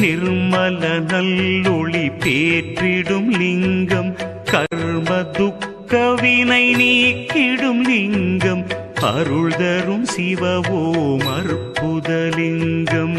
நிர்மல நல்லொளி பேற்றிடும் லிங்கம் கர்ம துக்கவினை நீக்கிடும் லிங்கம் அருள் தரும் சிவவோம் அற்புதலிங்கம்.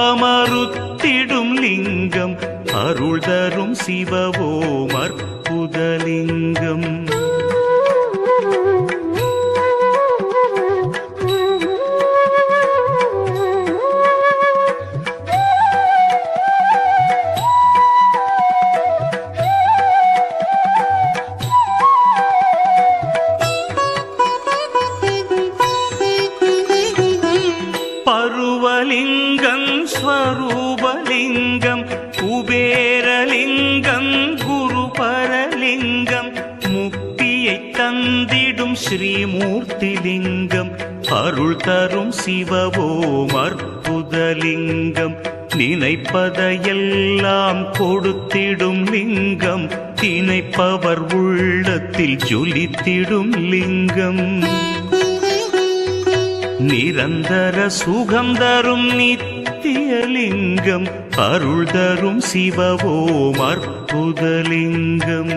அமருத்திடும் லிங்கம் அருள் தரும் சிவவோம் அற்புதலிங்கம். பருவலிங்கம் ஸ்வரூபலிங்கம் குபேரலிங்கம் குருபரலிங்கம் முக்தியை தந்திடும் ஸ்ரீமூர்த்திலிங்கம் அருள் தரும் சிவவோம் அற்புதலிங்கம் நினைப்பதையெல்லாம் கொடுத்திடும் லிங்கம் திணைப்பவர் உள்ளத்தில் ஜொலித்திடும் லிங்கம். நிரந்தர சுகம் தரும் நித்தியலிங்கம் அருள் தரும் சிவவோம் அற்புதலிங்கம்.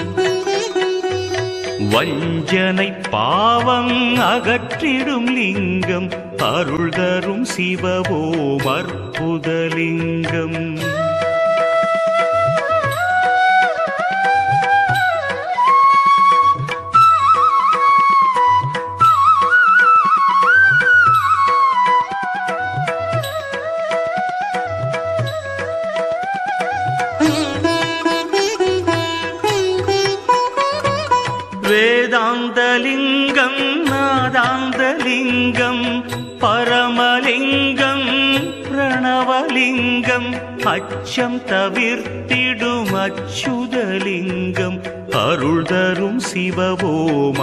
வஞ்சனை பாவம் அகற்றிடும் லிங்கம் அருள் தரும் சிவவோம் அற்புதலிங்கம். வேதாந்தலிங்கம் நாதாந்தலிங்கம் பரமலிங்கம் பிரணவலிங்கம் அச்சம் தவிர்த்திடும் அச்சுதலிங்கம் அருள் தரும் சிவவோம்